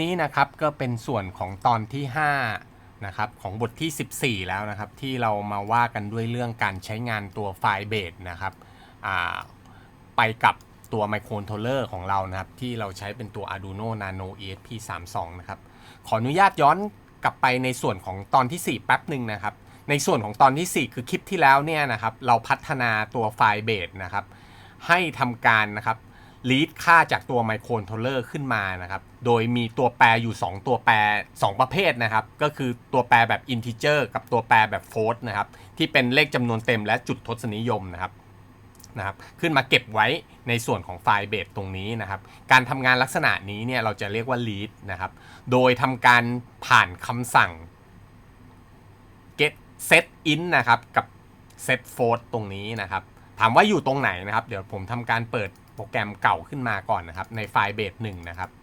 นี้นะครับก็เป็นส่วนของตอนที่5นะครับของบทที่ 14 แล้วนะครับ ที่เรามาว่ากันด้วยเรื่องการใช้งานตัวไฟล์เบสนะครับไปกับตัวไมโคร c โทรเลอร์ของเรานะครับ ที่เราใช้เป็นตัว Arduino Nano ESP32 นะครับ ขออนุญาตย้อนกลับไปในส่วนของตอนที่ 4 แป๊บหนึ่งนะครับ ในส่วนของตอนที่ 4 คือคลิปที่แล้วเนี่ยนะครับ เราพัฒนาตัวไฟล์เบสนะครับ ให้ทำการนะครับลีดค่าจากตัวไมโคร c โทรเลอร์ขึ้นมานะครับ โดยมีตัวแปรอยู่ 2 ตัวแปร 2 ประเภทนะครับ ก็คือตัวแปรแบบ integer กับตัวแปรแบบ float นะครับ ที่เป็นเลขจำนวนเต็มและจุดทศนิยมนะครับนะครับ ขึ้นมาเก็บไว้ในส่วนของไฟล์เบสตรงนี้นะครับ การทำงานลักษณะนี้เนี่ยเราจะเรียกว่า lead นะครับ โดยทำการผ่านคำสั่ง get set in นะครับกับ set float ตรงนี้นะครับ ถามว่าอยู่ตรงไหนนะครับ เดี๋ยวผมทำการเปิดโปรแกรมเก่าขึ้นมาก่อนนะครับ ในไฟล์เบสหนึ่งนะครับ ตร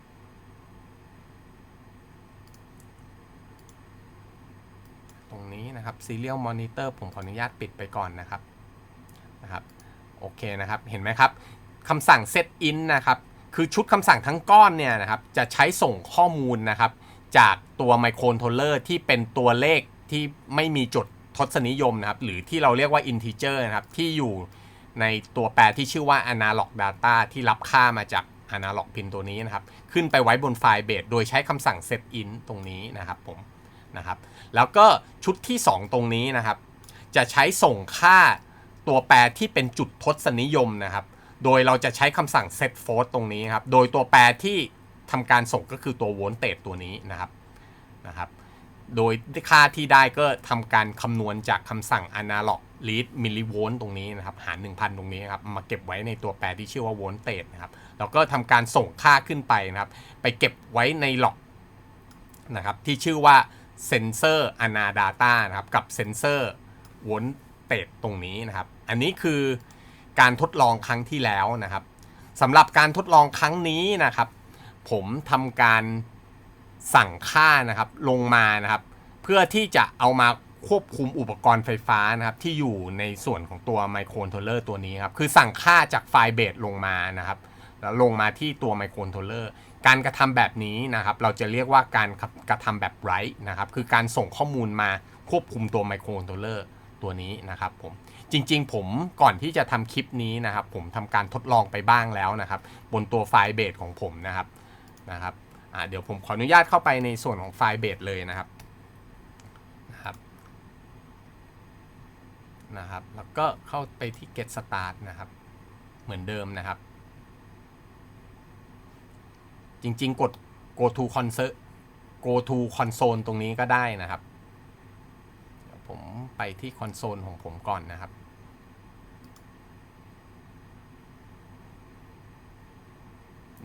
งนี้นะครับ serial monitor ผมขออนุญาตปิดไปก่อนนะครับนะครับโอเคนะครับเห็นไหมครับคำสั่ง set in นะครับคือชุดคำสั่งทั้งก้อนเนี่ยนะครับจะใช้ส่งข้อมูลนะครับจากตัวไมโครโทรเลอร์ที่เป็นตัวเลขที่ไม่มีจุดทศนิยมนะครับหรือที่เราเรียกว่า integer นะครับที่อยู่ในตัวแปรที่ชื่อว่า analog data ที่รับค่ามาจาก analog pin ตัวนี้นะครับ ขึ้นไปไว้บนไฟล์เบสโดยใช้คำสั่ง set in ตรงนี้นะครับผม นะครับแล้วก็ชุดที่ 2 ตรงนี้นะครับ จะใช้ส่งค่าตัวแปรที่เป็นจุดทศนิยมนะครับ โดยเราจะใช้คำสั่ง set float ตรงนี้ครับ โดยตัวแปรที่ทำการส่งก็คือตัวโวลต์เตตัวนี้นะครับนะครับโดยค่าที่ได้ก็ทำการคำนวณจากคำสั่ง analog read millivolt ตรงนี้นะครับ หาร 1,000 ตรงนี้นะครับ มาเก็บไว้ในตัวแปรที่ชื่อว่า voltage นะครับ แล้วก็ทำการส่งค่าขึ้นไปนะครับ ไปเก็บไว้ในหลอกนะครับ ที่ชื่อว่า sensor ana data นะครับกับ sensor voltage ตรงนี้นะครับ อันนี้คือการทดลองครั้งที่แล้วนะครับสำหรับการทดลองครั้งนี้นะครับ ผมทำการสั่งค่านะครับลงมานะครับ เพื่อที่จะเอามาควบคุมอุปกรณ์ไฟฟ้านะครับที่อยู่ในส่วนของตัวไมโคร c โทรเลอร์ตัวนี้ครับคือสั่งค่าจากไฟล์เบสลงมานะครับแล้วลงมาที่ตัวไมโคร c โทรเลอร์ การกระทำแบบนี้นะครับเราจะเรียกว่าการกระทำแบบไรท์นะครับคือการส่งข้อมูลมาควบคุมตัวไมโคร c โทรเลอร์ตัวนี้นะครับผมจริงๆ ผมก่อนที่จะทำคลิปนี้นะครับ ผมทำการทดลองไปบ้างแล้วนะครับ บนตัวไฟล์เบสของผมนะครับนะครับเดี๋ยวผมขออนุญาตเข้าไปในส่วนของไฟล์เบสเลยนะครับนะครับนะครับ แล้วก็เข้าไปที่ get start นะครับ เหมือนเดิมนะครับ จริง ๆ กด go to console go to console ตรงนี้ก็ได้นะครับ ผมไปที่คอนโซลของผมก่อนนะครับ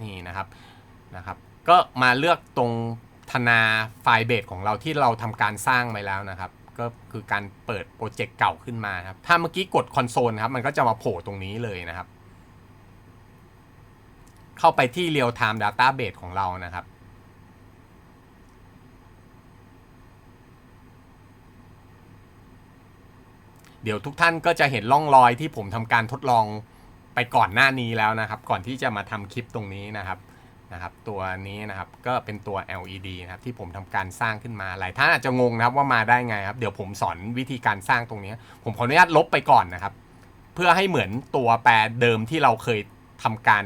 นี่นะครับนะครับ ก็มาเลือกตรงธนาไฟล์เบสของเราที่เราทำการสร้างไปแล้วนะครับ ก็คือการเปิดโปรเจกต์เก่าขึ้นมาครับ ถ้าเมื่อกี้กดคอนโซลครับ มันก็จะมาโผล่ตรงนี้เลยนะครับ เข้าไปที่ Real Time Database ของเรานะครับ เดี๋ยวทุกท่านก็จะเห็นร่องรอยที่ผมทำการทดลองไปก่อนหน้านี้แล้วนะครับ ก่อนที่จะมาทำคลิปตรงนี้นะครับนะครับตัวนี้นะครับก็เป็นตัว LED นะครับที่ผมทำการสร้างขึ้นมาหลายท่านอาจจะงงนะครับว่ามาได้ไงครับเดี๋ยวผมสอนวิธีการสร้างตรงนี้ผมขออนุญาตลบไปก่อนนะครับ เพื่อให้เหมือนตัวแปรเดิมที่เราเคยทำการ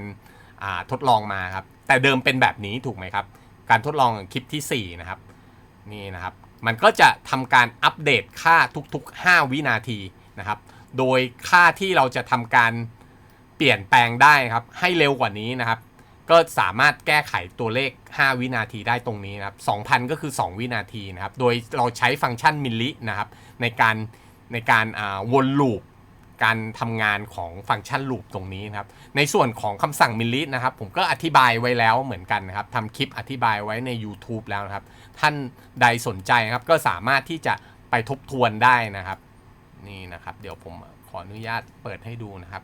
ทดลองมาครับ แต่เดิมเป็นแบบนี้ถูกไหมครับ การทดลองคลิปที่ 4 นะครับ นี่นะครับ มันก็จะทำการอัปเดตค่าทุกๆ 5 วินาทีนะครับ โดยค่าที่เราจะทำการเปลี่ยนแปลงได้ครับ ให้เร็วกว่านี้นะครับ ก็สามารถแก้ไขตัวเลข 5 วินาทีได้ตรงนี้นะครับ 2,000 ก็คือ 2 วินาทีนะครับ โดยเราใช้ฟังก์ชันมิลลินะครับในการในการวนลูป การทำงานของฟังก์ชันลูปตรงนี้นะครับ ในส่วนของคำสั่งมิลลินะครับ ผมก็อธิบายไว้แล้วเหมือนกันนะครับทำคลิปอธิบายไว้ใน YouTube แล้วนะครับ ท่านใดสนใจนะครับก็สามารถที่จะไปทบทวนได้นะครับ นี่นะครับ เดี๋ยวผมขออนุญาตเปิดให้ดูนะครับ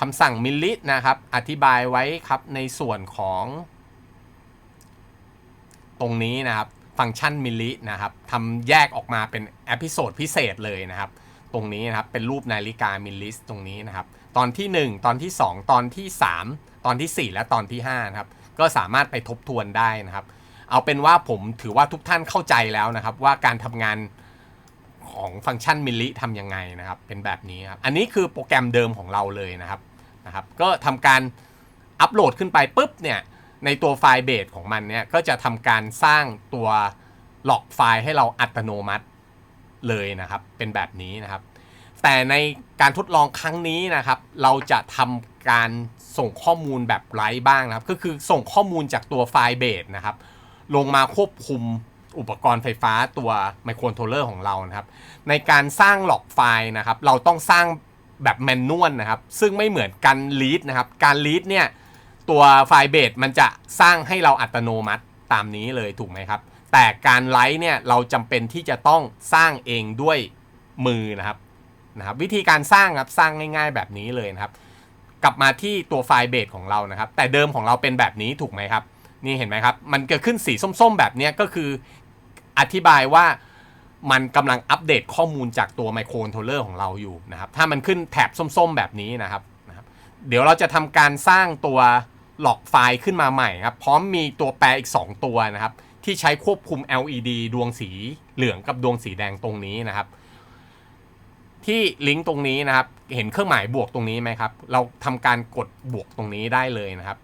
คำสั่งมิลลินะครับ อธิบายไว้ครับในส่วนของ ตรงนี้นะครับ ฟังก์ชันมิลลินะครับทำแยกออกมาเป็นเอพิโซดพิเศษเลยนะครับ ตรงนี้นะครับ เป็นรูปนาฬิกามิลลิสตรงนี้นะครับ ตอนที่ 1 ตอนที่ 2 ตอนที่ 3 ตอนที่ 4 และตอนที่5นะครับ ก็สามารถไปทบทวนได้นะครับ เอาเป็นว่าผมถือว่าทุกท่านเข้าใจแล้วนะครับ ว่าการทำงานของฟังก์ชันมิลลิทำยังไงนะครับ เป็นแบบนี้ครับ อันนี้คือโปรแกรมเดิมของเราเลยนะครับนะครับ ก็ทำการอัปโหลดขึ้นไปปุ๊บเนี่ยในตัวไฟล์เบสของมันเนี่ยก็จะทำการสร้างตัวหลอกไฟล์ให้เราอัตโนมัติ เลยนะครับ เป็นแบบนี้นะครับ แต่ในการทดลองครั้งนี้นะครับ เราจะทำการส่งข้อมูลแบบไร้บ้างนะครับ ก็คือส่งข้อมูลจากตัวไฟล์เบสนะครับ ลงมาควบคุมอุปกรณ์ไฟฟ้าตัวไมโครโทรลเลอร์ของเรานะครับ ในการสร้างหลอกไฟล์นะครับ เราต้องสร้างแบบแมนนวลนะครับ ซึ่งไม่เหมือนการลีดนะครับ การลีดเนี่ยตัวไฟล์เบสมันจะสร้างให้เราอัตโนมัติตามนี้เลยถูกไหมครับ แต่การไลฟ์เนี่ยเราจำเป็นที่จะต้องสร้างเองด้วยมือนะครับนะครับ วิธีการสร้างครับสร้างง่าย ๆ แบบนี้เลยนะครับ กลับมาที่ตัวไฟล์เบสของเรานะครับ แต่เดิมของเราเป็นแบบนี้ถูกไหมครับ นี่เห็นไหมครับ มันเกิดขึ้นสีส้ม ๆ แบบนี้ก็คืออธิบายว่ามันกำลังอัปเดตข้อมูลจากตัวไมโครคอนโทรลเลอร์ของเราอยู่นะครับ ถ้ามันขึ้นแถบส้มๆ แบบนี้นะครับนะครับ เดี๋ยวเราจะทำการสร้างตัวหลอกไฟล์ขึ้นมาใหม่ครับ พร้อมมีตัวแปรอีก 2 ตัวนะครับ ที่ใช้ควบคุม LED ดวงสีเหลืองกับดวงสีแดงตรงนี้นะครับ ที่ลิงก์ตรงนี้นะครับ เห็นเครื่องหมายบวกตรงนี้ไหมครับ เราทำการกดบวกตรงนี้ได้เลยนะครับ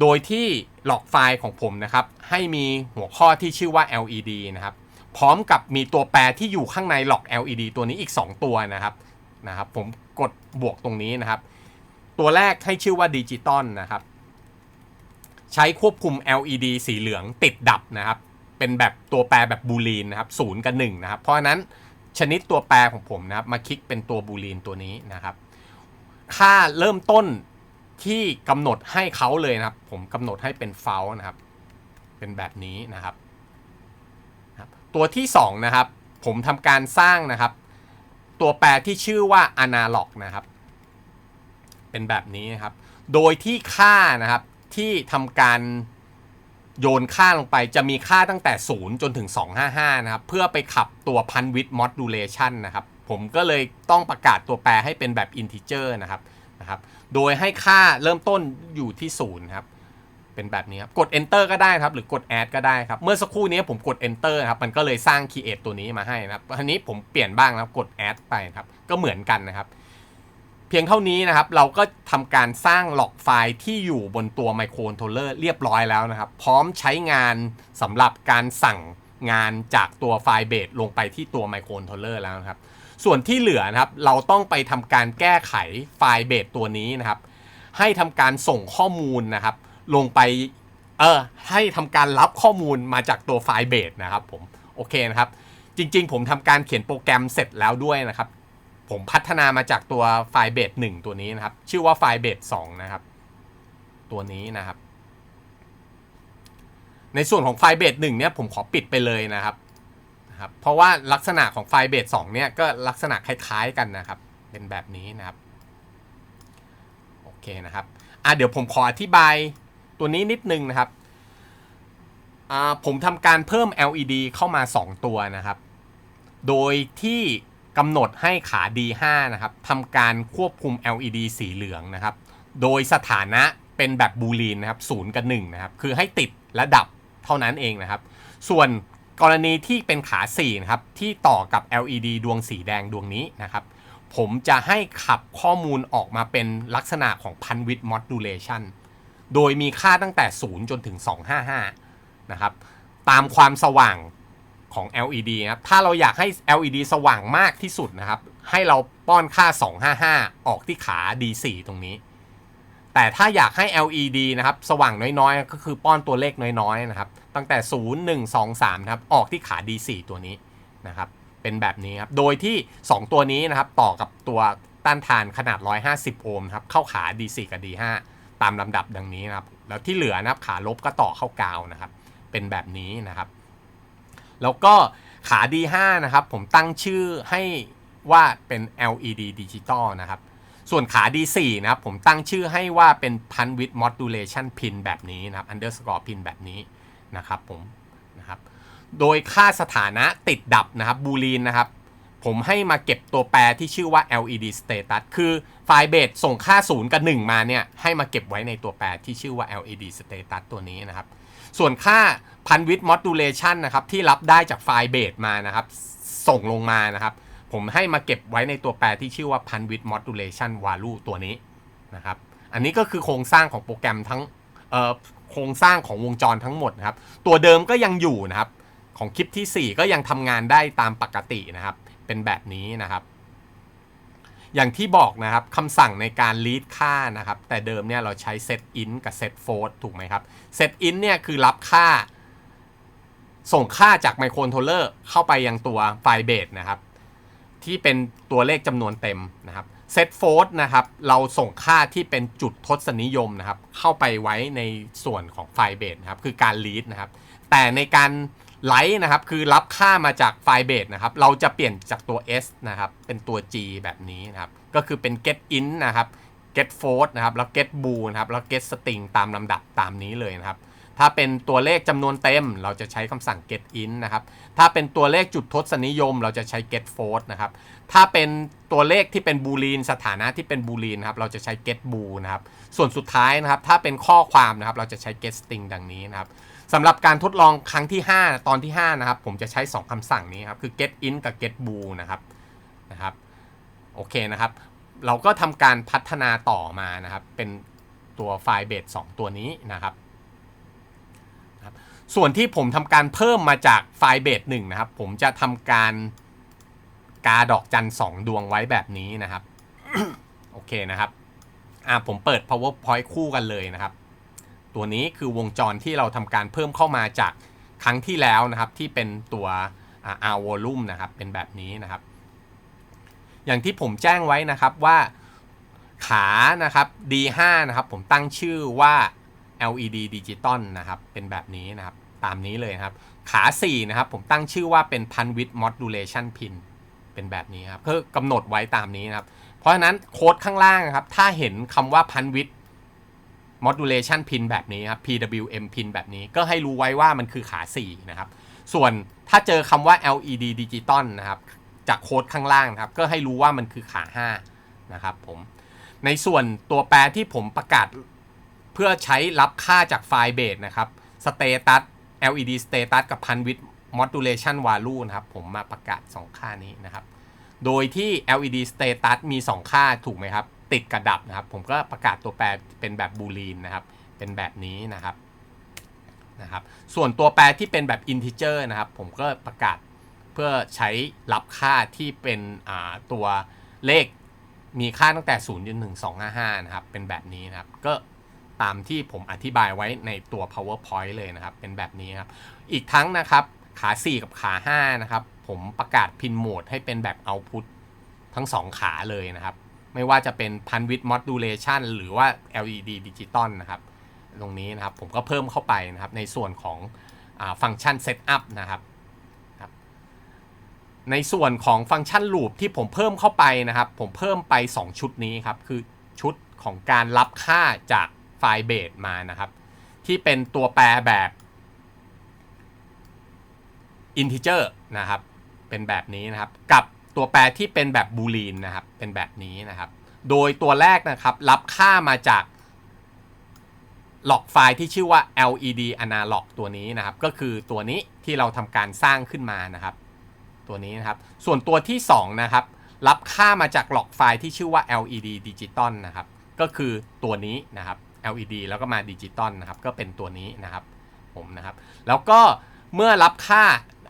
โดยที่หลอกไฟล์ของผมนะครับ ให้มีหัวข้อที่ชื่อว่า LED นะครับ พร้อมกับมีตัวแปรที่อยู่ข้างในหลอก LED ตัวนี้อีก 2 ตัวนะครับนะครับ ผมกดบวกตรงนี้นะครับ ตัวแรกให้ชื่อว่าดิจิตอลนะครับ ใช้ควบคุม LED สีเหลืองติดดับนะครับ เป็นแบบตัวแปรแบบบูลีนนะครับศูนย์กับหนึ่งนะครับ เพราะฉะนั้นชนิดตัวแปรของผมนะครับ มาคลิกเป็นตัวบูลีนตัวนี้นะครับ ค่าเริ่มต้นที่กำหนดให้เขาเลยนะครับ ผมกำหนดให้เป็นเฟลนะครับ เป็นแบบนี้นะครับ ตัวที่2นะครับ ผมทำการสร้างนะครับ ตัวแปรที่ชื่อว่า analog นะครับ เป็นแบบนี้นะครับ โดยที่ค่านะครับ ที่ทำการโยนค่าลงไปจะมีค่าตั้งแต่ 0 จนถึง 255 นะครับ เพื่อไปขับตัวพันวิด modulation นะครับ ผมก็เลยต้องประกาศตัวแปรให้เป็นแบบ integer นะครับนะครับ โดยให้ค่าเริ่มต้นอยู่ที่ 0 ครับ เป็นแบบนี้ครับ กด enter ก็ได้ครับ หรือกด add ก็ได้ครับ เมื่อสักครู่นี้ผมกด enter ครับ มันก็เลยสร้าง create ตัวนี้มาให้นะครับทีนี้ผมเปลี่ยนบ้างนะครับกด add ไปครับ ก็เหมือนกันนะครับ พียงเท่านี้นะครับ เราก็ทำการสร้างหลอกไฟล์ที่อยู่บนตัวไมโครโทรลเลอร์เรียบร้อยแล้วนะครับ พร้อมใช้งานสำหรับการสั่งงานจากตัวไฟล์เบสลงไปที่ตัวไมโครโทรลเลอร์แล้วนะครับ ส่วนที่เหลือนะครับ เราต้องไปทำการแก้ไขไฟล์เบสตัวนี้นะครับ ให้ทำการส่งข้อมูลนะครับ ลงไป เออ ให้ทำการรับข้อมูลมาจากตัวไฟล์เบสนะครับผม โอเคนะครับ จริง ๆ ผมทำการเขียนโปรแกรมเสร็จแล้วด้วยนะครับ ผมพัฒนามาจากตัวไฟล์เบสหนึ่งตัวนี้นะครับ ชื่อว่าไฟล์เบสสองนะครับ ตัวนี้นะครับ ในส่วนของไฟล์เบสหนึ่งเนี่ยผมขอปิดไปเลยนะครับนะครับ เพราะว่าลักษณะของไฟล์เบสสองเนี่ยก็ลักษณะคล้ายๆกันนะครับ เป็นแบบนี้นะครับโอเคนะครับอะเดี๋ยวผมขออธิบายตัวนี้นิดนึงนะครับอ่าผมทำการเพิ่ม LED เข้ามา 2 ตัวนะครับ โดยที่ กำหนดให้ขา D5 นะครับทำการควบคุม LED สีเหลืองนะครับ โดยสถานะเป็นแบบบูลีนนะครับศูนย์กับ1นะครับ คือให้ติดและดับเท่านั้นเองนะครับ ส่วนกรณีที่เป็นขา4นะครับที่ต่อกับ LED ดวงสีแดงดวงนี้นะครับ ผมจะให้ขับข้อมูลออกมาเป็นลักษณะของพันวิด modulation โดยมีค่าตั้งแต่ 0 จนถึง 255 นะครับ ตามความสว่าง ของ LED นะครับถ้าเราอยากให้ LED สว่างมากที่สุดนะครับ ให้เราป้อนค่า 255 ออกที่ขา D4 ตรงนี้ แต่ถ้าอยากให้ LED นะครับ สว่างน้อยๆ ก็คือป้อนตัวเลขน้อยๆนะครับ ตั้งแต่ 0 1 2 3นะครับออกที่ขา D4 ตัวนี้นะครับ เป็นแบบนี้ครับ โดยที่ 2 ตัวนี้นะครับ ต่อกับตัวต้านทานขนาด 150 โอห์มครับ เข้าขา D4 กับ D5 ตามลำดับดังนี้นะครับ แล้วที่เหลือนะครับขาลบก็ต่อเข้ากาวนะครับ เป็นแบบนี้นะครับ แล้วก็ขา D5 นะครับผมตั้งชื่อให้ว่าเป็น LED Digital นะครับ ส่วนขา D4 นะครับผมตั้งชื่อให้ว่าเป็น Pun with Modulation Pin แบบนี้นะครับ underscore pin แบบนี้นะครับผมนะครับ โดยค่าสถานะติดดับนะครับบูลีนนะครับ ผมให้มาเก็บตัวแปรที่ชื่อว่า LED status คือไฟล์เบสส่งค่า 0 กับ 1 มาเนี่ยให้มาเก็บไว้ในตัวแปรที่ชื่อว่า LED status ตัวนี้นะครับ ส่วนค่าพันวิ t มอดูเลชันนะครับที่รับได้จากไฟล์เบสมานะครับ ส่งลงมานะครับ ผมให้มาเก็บไว้ในตัวแปรที่ชื่อว่าพันวิ t มอดูเลชันวาลูตัวนี้นะครับ อันนี้ก็คือโครงสร้างของโปรแกรมทั้งเอ่อโครงสร้างของวงจรทั้งหมดนะครับ ตัวเดิมก็ยังอยู่นะครับ ของคลิปทีสี่4 ก็ยังทำงานได้ตามปกตินะครับ เป็นแบบนี้นะครับ อย่างที่บอกนะครับคำสั่งในการ read ค่านะครับ แต่เดิมเนี่ยเราใช้ set in กับ set float ถูกไหมครับ set in เนี่ยคือรับค่า ส่งค่าจากไมโครคอนโทรเลอร์เข้าไปยังตัวไฟล์เบสนะครับ ที่เป็นตัวเลขจำนวนเต็มนะครับ set float นะครับ เราส่งค่าที่เป็นจุดทศนิยมนะครับ เข้าไปไว้ในส่วนของไฟล์เบสนะครับ คือการ read นะครับ แต่ในการ ไลท์นะครับคือรับค่ามาจากไฟล์เบสนะครับเราจะเปลี่ยนจากตัว s นะครับเป็นตัว g แบบนี้นะครับก็คือเป็น get in นะครับ get float นะครับแล้ว get bool นะครับแล้ว get string ตามลำดับตามนี้เลยนะครับถ้าเป็นตัวเลขจำนวนเต็ม เราจะใช้คำสั่ง get in นะครับถ้าเป็นตัวเลขจุดทศนิยม เราจะใช้ get float นะครับถ้าเป็นตัวเลขที่เป็นบูลีนสถานะที่เป็นบูลีนครับเราจะใช้ get bool นะครับส่วนสุดท้ายนะครับถ้าเป็นข้อความนะครับเราจะใช้ get string ดังนี้นะครับ สำหรับการทดลองครั้งที่ 5 ตอนที่ 5 นะครับ ผมจะใช้ 2คำสั่งนี้ครับ คือ get in กับ get bool นะครับนะครับโอเคนะครับ เราก็ทำการพัฒนาต่อมานะครับ เป็นตัวไฟล์เบส2ตัวนี้นะครับส่วนที่ผมทำการเพิ่มมาจากไฟล์เบส1นะครับ ผมจะทำการกาดอกจันสองดวงไว้แบบนี้นะครับ โอเคนะครับ อ่าผมเปิด powerpoint คู่กันเลยนะครับ ตัวนี้คือวงจรที่เราทำการเพิ่มเข้ามาจากครั้งที่แล้วนะครับที่เป็นตัว R volume นะครับเป็นแบบนี้นะครับ อย่างที่ผมแจ้งไว้นะครับว่าขานะครับ D5 นะครับผมตั้งชื่อว่า LED Digital นะครับเป็นแบบนี้นะครับตามนี้เลยครับ ขา4นะครับผมตั้งชื่อว่าเป็น Pun with Modulation Pin เป็นแบบนี้ครับคือกำหนดไว้ตามนี้นะครับ เพราะฉะนั้นโค้ดข้างล่างนะครับถ้าเห็นคำว่า Pun with modulation pin แบบนี้ครับ PWM pin แบบนี้ก็ให้รู้ไว้ว่ามันคือขา 4 นะครับ ส่วนถ้าเจอคำว่า LED digital นะครับ จากโค้ดข้างล่างนะครับ ก็ให้รู้ว่ามันคือขา 5 นะครับผม ในส่วนตัวแปรที่ผมประกาศเพื่อใช้รับค่าจากไฟล์เบสนะครับ status LED status กับ pun with modulation value นะครับ ผมมาประกาศ 2 ค่านี้นะครับ โดยที่ LED status มี 2 ค่าถูกไหมครับ ติดกระดับนะครับ ผมก็ประกาศตัวแปรเป็นแบบบูลีนนะครับ เป็นแบบนี้นะครับนะครับส่วนตัวแปรที่เป็นแบบ integer นะครับ ผมก็ประกาศเพื่อใช้รับค่าที่เป็นตัวเลขมีค่าตั้งแต่0จนถึง255 นะครับ เป็นแบบนี้นะครับ ก็ตามที่ผมอธิบายไว้ในตัว powerpoint เลยนะครับ เป็นแบบนี้ครับ อีกทั้งนะครับ ขา 4 กับขา 5 นะครับ ผมประกาศพินโหมดให้เป็นแบบ output ทั้ง 2 ขาเลยนะครับ ไม่ว่าจะเป็นพันวิ t modulation หรือว่า LED digital นะครับ ตรงนี้นะครับผมก็เพิ่มเข้าไปนะครับในส่วนของฟังก์ชัน setup นะครับ ในส่วนของฟังก์ชัน loop ที่ผมเพิ่มเข้าไปนะครับ ผมเพิ่มไป 2 ชุดนี้ครับ คือชุดของการรับค่าจากไฟล์เบสมานะครับ ที่เป็นตัวแปรแบบ integer นะครับ เป็นแบบนี้นะครับกับ ตัวแปรที่เป็นแบบบูลีนนะครับ เป็นแบบนี้นะครับ โดยตัวแรกนะครับรับค่ามาจากหลอกไฟล์ที่ชื่อว่า LED analog ตัวนี้นะครับ ก็คือตัวนี้ที่เราทำการสร้างขึ้นมานะครับ ตัวนี้นะครับ ส่วนตัวที่ 2 นะครับ รับค่ามาจากหลอกไฟล์ที่ชื่อว่า LED digital นะครับ ก็คือตัวนี้นะครับ LED แล้วก็มาดิจิตอลนะครับ ก็เป็นตัวนี้นะครับ ผมนะครับ แล้วก็เมื่อรับค่า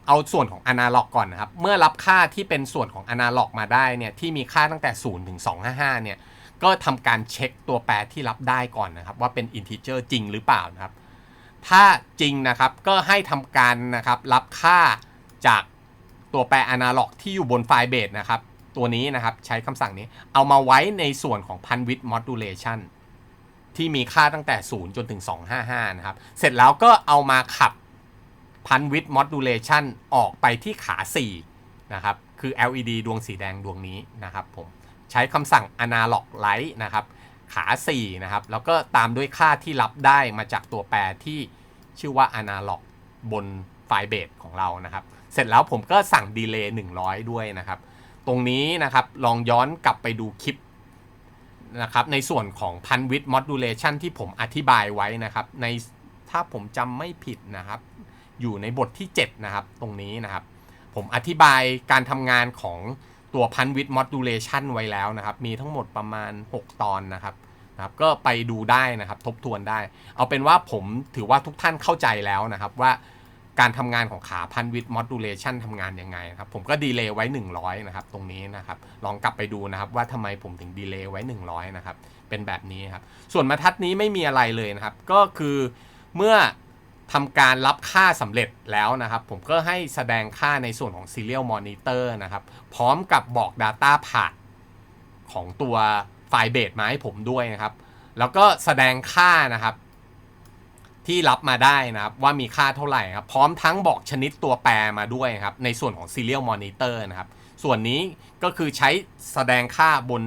เอาส่วนของอนาล็อกก่อนนะครับ เมื่อรับค่าที่เป็นส่วนของอนาล็อกมาได้เนี่ยที่มีค่าตั้งแต่ 0 ถึง 255 เนี่ย ก็ทำการเช็คตัวแปรที่รับได้ก่อนนะครับ ว่าเป็นอินทิเจอร์จริงหรือเปล่านะครับ ถ้าจริงนะครับก็ให้ทำการนะครับรับค่าจากตัวแปรอนาล็อกที่อยู่บนไฟล์เบสนะครับ ตัวนี้นะครับใช้คำสั่งนี้เอามาไว้ในส่วนของพันวิดมอดูเลชันที่มีค่าตั้งแต่ 0 จนถึง 255 นะครับ เสร็จแล้วก็เอามาขับ พันวิดมอดูเลชันออกไปที่ขา 4 นะครับ คือ LED ดวงสีแดงดวงนี้นะครับผม ใช้คำสั่ง analog light นะครับ ขา 4 นะครับ แล้วก็ตามด้วยค่าที่รับได้มาจากตัวแปรที่ชื่อว่า analog บนไฟล์เบสของเรานะครับ เสร็จแล้วผมก็สั่งดีเลย์100 ด้วยนะครับ ตรงนี้นะครับลองย้อนกลับไปดูคลิปนะครับในส่วนของพันวิดมอดูเลชันที่ผมอธิบายไว้นะครับ ในถ้าผมจำไม่ผิดนะครับ อยู่ในบทที่ 7 นะครับ ตรงนี้นะครับ ผมอธิบายการทำงานของตัวพันวิดมอดูเลชันไว้แล้วนะครับ มีทั้งหมดประมาณ 6 ตอนนะครับนะครับก็ไปดูได้นะครับทบทวนได้ เอาเป็นว่าผมถือว่าทุกท่านเข้าใจแล้วนะครับว่าการทำงานของขาพันวิดมอดูเลชันทำงานยังไงครับ ผมก็ดีเลย์ไว้ 100 นะครับ ตรงนี้นะครับ ลองกลับไปดูนะครับ ว่าทำไมผมถึงดีเลย์ไว้ 100 นะครับ เป็นแบบนี้ครับ ส่วนบรรทัดนี้ไม่มีอะไรเลยนะครับ ก็คือเมื่อ ทำการรับค่าสำเร็จแล้วนะครับ ผมก็ให้แสดงค่าในส่วนของ Serial Monitor นะครับ พร้อมกับบอก Data Path ของตัวไฟล์เบสมาให้ผมด้วยนะครับ แล้วก็แสดงค่านะครับ ที่รับมาได้นะครับว่ามีค่าเท่าไหร่ครับ พร้อมทั้งบอกชนิดตัวแปรมาด้วยครับ ในส่วนของ Serial Monitor นะครับ ส่วนนี้ก็คือใช้แสดงค่าบน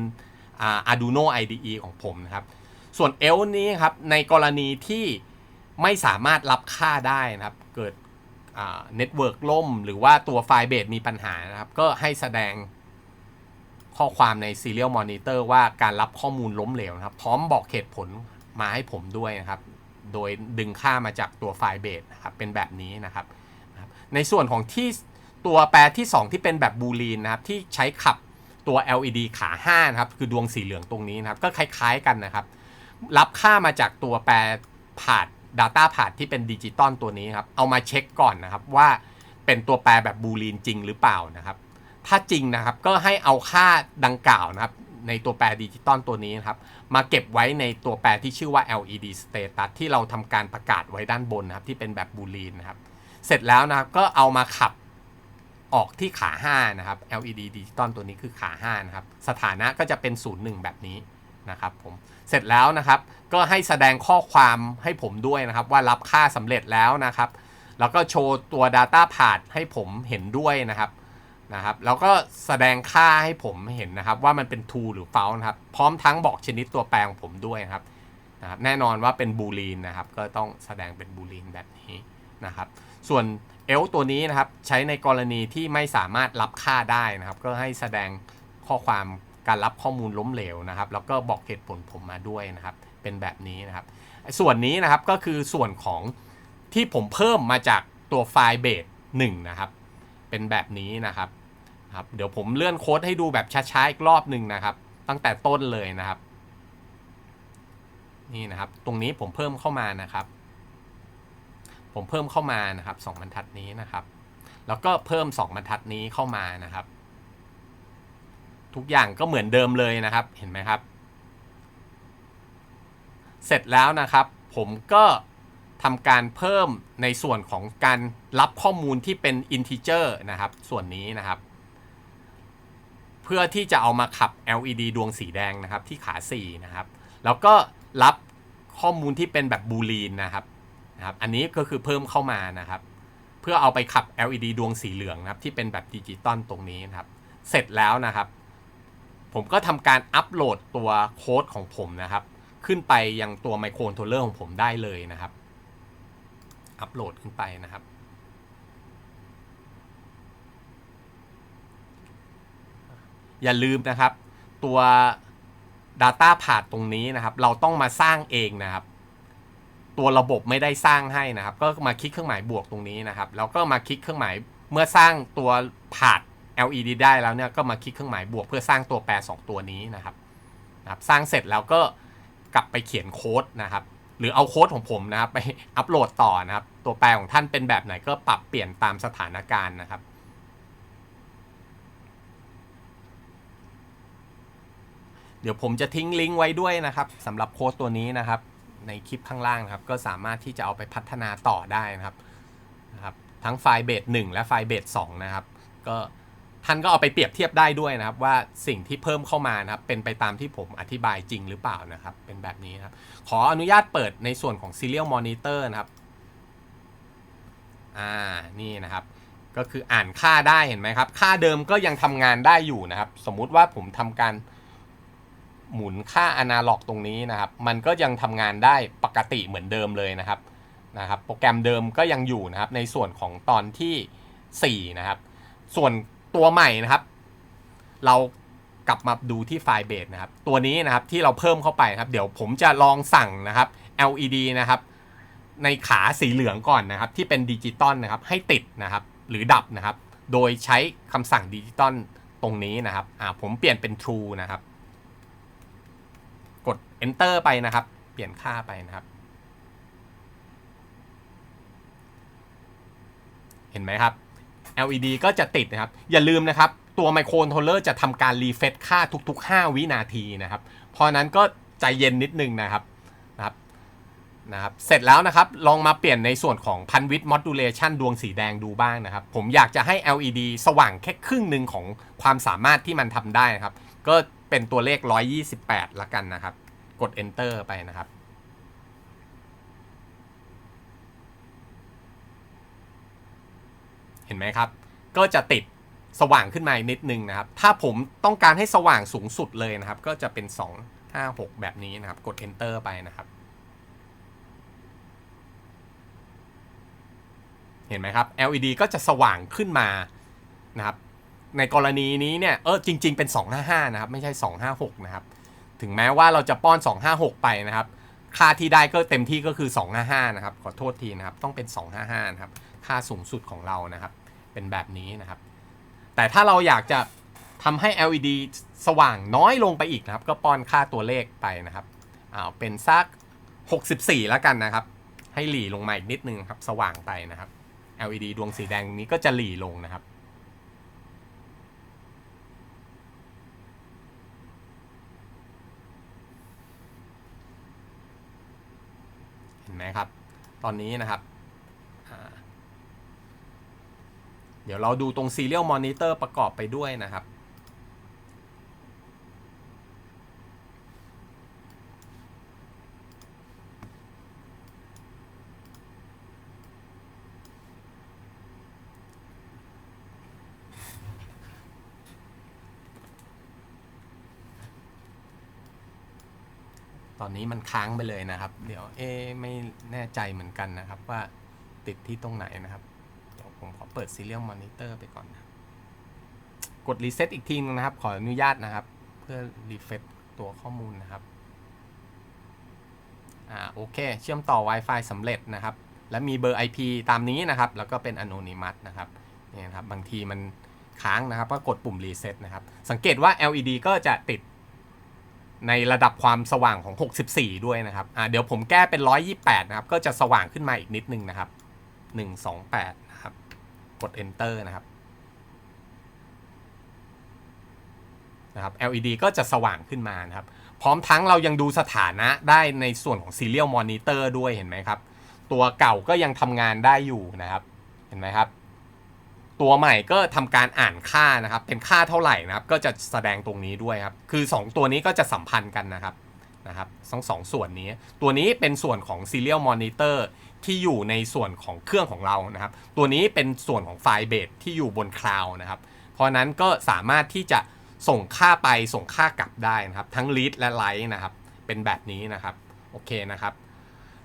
Arduino IDE ของผมนะครับ ส่วน L นี้ครับในกรณีที่ ไม่สามารถรับค่าได้นะครับ เกิดเน็ตเวิร์กล่ม หรือว่าตัวไฟล์เบสมีปัญหานะครับ ก็ให้แสดงข้อความใน Serial Monitor ว่าการรับข้อมูลล้มเหลวนะครับ พร้อมบอกเหตุผลมาให้ผมด้วยนะครับ โดยดึงค่ามาจากตัวไฟล์เบสนะครับ เป็นแบบนี้นะครับนะครับในส่วนของที่ตัวแปรที่ 2 ที่เป็นแบบบูลีนนะครับ ที่ใช้ขับตัว LED ขา5นะครับ คือดวงสีเหลืองตรงนี้นะครับ ก็คล้ายๆกันนะครับ รับค่ามาจากตัวแปรผ่าน Data ผ่านที่เป็นดิจิตอลตัวนี้ครับเอามาเช็คก่อนนะครับว่าเป็นตัวแปรแบบบูลีนจริงหรือเปล่านะครับ ถ้าจริงนะครับก็ให้เอาค่าดังกล่าวนะครับในตัวแปรดิจิตอลตัวนี้นะครับ มาเก็บไว้ในตัวแปรที่ชื่อว่า LED status ที่เราทำการประกาศไว้ด้านบนนะครับ ที่เป็นแบบบูลีนนะครับ เสร็จแล้วนะครับก็เอามาขับออกที่ขา 5 นะครับ LED ดิจิตอลตัวนี้คือขา 5 นะครับ สถานะก็จะเป็น 01 แบบนี้นะครับผม เสร็จแล้วนะครับ ก็ให้แสดงข้อความให้ผมด้วยนะครับว่ารับค่าสำเร็จแล้วนะครับ แล้วก็โชว์ตัว Data p a t ให้ผมเห็นด้วยนะครับนะครับแล้วก็แสดงค่าให้ผมเห็นนะครับ ว่ามันเป็น true หรือ false นะครับ พร้อมทั้งบอกชนิดตัวแปรของผมด้วยนะครับนะครับ แน่นอนว่าเป็นบูลีนนะครับ ก็ต้องแสดงเป็นบูลีนแบบนี้นะครับ ส่วน L ตัวนี้นะครับ ใช้ในกรณีที่ไม่สามารถรับค่าได้นะครับ ก็ให้แสดงข้อความการรับข้อมูลล้มเหลวนะครับ แล้วก็บอกเหตุผลผมมาด้วยนะครับ เป็นแบบนี้นะครับส่วนนี้นะครับก็คือส่วนของที่ผมเพิ่มมาจากตัวไฟล์เบสหนึ่งนะครับ เป็นแบบนี้นะครับครับเดี๋ยวผมเลื่อนโค้ดให้ดูแบบช้าๆอีกรอบหนึ่งนะครับ ตั้งแต่ต้นเลยนะครับ นี่นะครับ ตรงนี้ผมเพิ่มเข้ามานะครับ ผมเพิ่มเข้ามานะครับสองบรรทัดนี้นะครับ แล้วก็เพิ่มสองบรรทัดนี้เข้ามานะครับ ทุกอย่างก็เหมือนเดิมเลยนะครับ เห็นไหมครับ เสร็จแล้วนะครับ ผมก็ทำการเพิ่มในส่วนของการรับข้อมูลที่เป็น integer นะครับ ส่วนนี้นะครับ เพื่อที่จะเอามาขับ LED ดวงสีแดงนะครับ ที่ขา 4 นะครับ แล้วก็รับข้อมูลที่เป็นแบบบูลีนนะครับนะครับ อันนี้ก็คือเพิ่มเข้ามานะครับ เพื่อเอาไปขับ LED ดวงสีเหลืองนะครับ ที่เป็นแบบดิจิตอลตรงนี้นะครับ เสร็จแล้วนะครับ ผมก็ทำการอัปโหลดตัวโค้ดของผมนะครับ ขึ้นไปยังตัวไมโครโทรเลอร์ของผมได้เลยนะครับ อัปโหลดขึ้นไปนะครับ อย่าลืมนะครับ ตัว Data p a t ตรงนี้นะครับ เราต้องมาสร้างเองนะครับ ตัวระบบไม่ได้สร้างให้นะครับ ก็มาคลิกเครื่องหมายบวกตรงนี้นะครับ แล้วก็มาคลิกเครื่องหมายเมื่อสร้างตัวผาด LED ได้แล้วเนี่ยก็มาคลิกเครื่องหมายบวกเพื่อสร้างตัวแปร 2 ตัวนี้นะครับนะครับ สร้างเสร็จแล้วก็ กลับไปเขียนโค้ดนะครับ หรือเอาโค้ดของผมนะครับ ไปอัปโหลดต่อนะครับ ตัวแปรของท่านเป็นแบบไหนก็ปรับเปลี่ยนตามสถานการณ์นะครับเดี๋ยวผมจะทิ้งลิงก์ไว้ด้วยนะครับสำหรับโค้ดตัวนี้นะครับ ในคลิปข้างล่างนะครับ ก็สามารถที่จะเอาไปพัฒนาต่อได้นะครับนะครับ ทั้งไฟล์เบส1และไฟล์เบส2นะครับ ก็ ท่านก็เอาไปเปรียบเทียบได้ด้วยนะครับว่าสิ่งที่เพิ่มเข้ามานะครับเป็นไปตามที่ผมอธิบายจริงหรือเปล่านะครับ เป็นแบบนี้นะครับ ขออนุญาตเปิดในส่วนของ Serial Monitor นะครับอ่านี่นะครับ ก็คืออ่านค่าได้เห็นไหมครับ ค่าเดิมก็ยังทำงานได้อยู่นะครับ สมมุติว่าผมทำการหมุนค่าอนาล็อกตรงนี้นะครับ มันก็ยังทำงานได้ปกติเหมือนเดิมเลยนะครับนะครับ โปรแกรมเดิมก็ยังอยู่นะครับในส่วนของตอนที่ 4 นะครับ ส่วน ตัวใหม่นะครับ เรากลับมาดูที่ไฟล์เบสนะครับ ตัวนี้นะครับที่เราเพิ่มเข้าไปครับ เดี๋ยวผมจะลองสั่งนะครับ LED นะครับ ในขาสีเหลืองก่อนนะครับ ที่เป็นดิจิตอลนะครับ ให้ติดนะครับ หรือดับนะครับ โดยใช้คำสั่งดิจิตอลตรงนี้นะครับอ่าผมเปลี่ยนเป็น true นะครับ กด enter ไปนะครับ เปลี่ยนค่าไปนะครับ เห็นไหมครับ LED ก็จะติดนะครับ อย่าลืมนะครับ ตัวไมโครโทรลเลอร์จะทำการรีเฟซค่าทุก ๆ 5 วินาทีนะครับ เพราะนั้นก็ใจเย็นนิดนึงนะครับนะครับนะครับ เสร็จแล้วนะครับ ลองมาเปลี่ยนในส่วนของพันวิทมอดูเลชันดวงสีแดงดูบ้างนะครับ ผมอยากจะให้ LED สว่างแค่ครึ่งหนึ่งของความสามารถที่มันทำได้นะครับ ก็เป็นตัวเลข 128 ละกันนะครับ กด enter ไปนะครับ เห็นไหมครับ ก็จะติดสว่างขึ้นมาอีกนิดนึงนะครับ ถ้าผมต้องการให้สว่างสูงสุดเลยนะครับ ก็จะเป็น 2 5 6 แบบนี้นะครับ กด enter ไปนะครับ เห็นไหมครับ LED ก็จะสว่างขึ้นมานะครับ ในกรณีนี้เนี่ย เออจริง ๆ เป็น 255 นะครับ ไม่ใช่ 256 นะครับ ถึงแม้ว่าเราจะป้อน 256 ไปนะครับ ค่าที่ได้ก็เต็มที่ก็คือ 255 นะครับ ขอโทษทีนะครับ ต้องเป็น 255 นะครับ ค่าสูงสุดของเรานะครับ เป็นแบบนี้นะครับ แต่ถ้าเราอยากจะทำให้ LED สว่างน้อยลงไปอีกนะครับ ก็ป้อนค่าตัวเลขไปนะครับเอาเป็นสัก 64 แล้วกันนะครับ ให้หลีลงมาอีกนิดนึงครับ สว่างไปนะครับ LED ดวงสีแดงนี้ก็จะหลีลงนะครับเห็นไหมครับ ตอนนี้นะครับอ่า เดี๋ยวเราดูตรง Serial Monitor ประกอบไปด้วยนะครับ ตอนนี้มันค้างไปเลยนะครับ เดี๋ยวเอ๊ไม่แน่ใจเหมือนกันนะครับว่าติดที่ตรงไหนนะครับ ผมขอเปิด Serial Monitor ไปก่อนนะ กดรีเซ็ตอีกทีนึงนะครับ ขออนุญาตนะครับ เพื่อรีเฟซตัวข้อมูลนะครับ อ่าโอเค เชื่อมต่อ Wi-Fi สำเร็จนะครับ และมีเบอร์ IP ตามนี้นะครับ แล้วก็เป็น Anonymous นะครับนี่นะครับ บางทีมันค้างนะครับ ก็กดปุ่มรีเซ็ตนะครับ สังเกตว่า LED ก็จะติดในระดับความสว่างของ 64 ด้วยนะครับ อ่า เดี๋ยวผมแก้เป็น 128 นะครับ ก็จะสว่างขึ้นมาอีกนิดนึงนะครับ 128 นะครับ กด enter นะครับนะครับ LED ก็จะสว่างขึ้นมานะครับ พร้อมทั้งเรายังดูสถานะได้ในส่วนของ Serial Monitor ด้วยเห็นไหมครับ ตัวเก่าก็ยังทำงานได้อยู่นะครับ เห็นไหมครับ ตัวใหม่ก็ทำการอ่านค่านะครับ เป็นค่าเท่าไหร่นะครับ ก็จะแสดงตรงนี้ด้วยครับ คือ 2 ตัวนี้ก็จะสัมพันธ์กันนะครับ นะครับทั้งสองส่วนนี้ ตัวนี้เป็นส่วนของ Serial Monitor ที่อยู่ในส่วนของเครื่องของเรานะครับ ตัวนี้เป็นส่วนของไฟล์เบสที่อยู่บนคลาวนะครับ เพราะนั้นก็สามารถที่จะส่งค่าไปส่งค่ากลับได้นะครับ ทั้ง read และ write นะครับ เป็นแบบนี้นะครับ โอเคนะครับ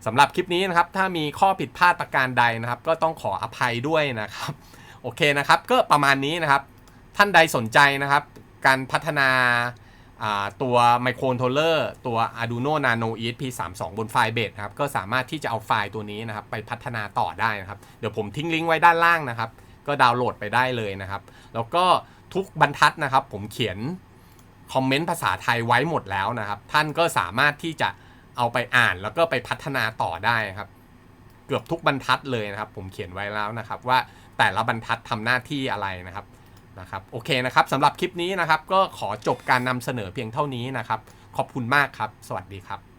สำหรับคลิปนี้นะครับ ถ้ามีข้อผิดพลาดประการใดนะครับ ก็ต้องขออภัยด้วยนะครับ โอเคนะครับ ก็ประมาณนี้นะครับ ท่านใดสนใจนะครับ การพัฒนา ตัวไมโครโทรลเลอร์ตัว Arduino Nano ESP32 บนไฟล์เบสนะครับก็สามารถที่จะเอาไฟล์ตัวนี้นะครับไปพัฒนาต่อได้นะครับ เดี๋ยวผมทิ้งลิงก์ไว้ด้านล่างนะครับ ก็ดาวน์โหลดไปได้เลยนะครับ แล้วก็ทุกบรรทัดนะครับ ผมเขียนคอมเมนต์ภาษาไทยไว้หมดแล้วนะครับ ท่านก็สามารถที่จะเอาไปอ่านแล้วก็ไปพัฒนาต่อได้ครับ เกือบทุกบรรทัดเลยนะครับ ผมเขียนไว้แล้วนะครับ ว่าแต่ละบรรทัดทำหน้าที่อะไรนะครับ นะครับโอเคนะครับสำหรับคลิปนี้นะครับก็ขอจบการนำเสนอเพียงเท่านี้นะครับ ขอบคุณมากครับ สวัสดีครับ